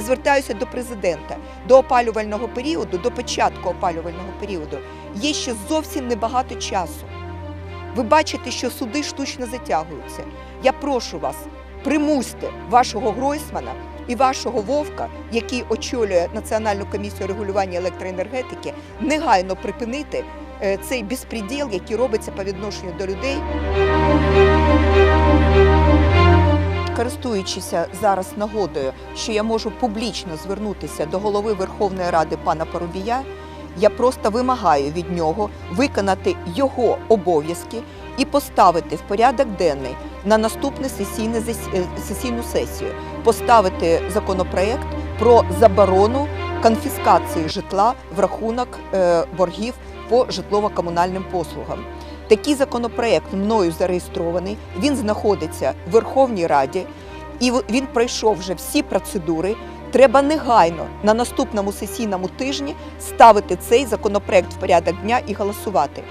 звертаюся до президента. До опалювального періоду, до початку опалювального періоду, є ще зовсім небагато часу. Ви бачите, що суди штучно затягуються. Я прошу вас, примусьте вашого Гройсмана і вашого Вовка, який очолює Національну комісію регулювання електроенергетики, негайно припинити е, цей безпреділ, який робиться по відношенню до людей. Користуючися зараз нагодою, що я можу публічно звернутися до голови Верховної Ради пана Парубія, я просто вимагаю від нього виконати його обов'язки і поставити в порядок денний на наступну е, сесійну сесію, поставити законопроект про заборону конфіскації житла в рахунок е, боргів по житлово-комунальним послугам. Такий законопроект мною зареєстрований. Він знаходиться в Верховній Раді, і він пройшов вже всі процедури. Треба негайно на наступному сесійному тижні ставити цей законопроект в порядок дня і голосувати.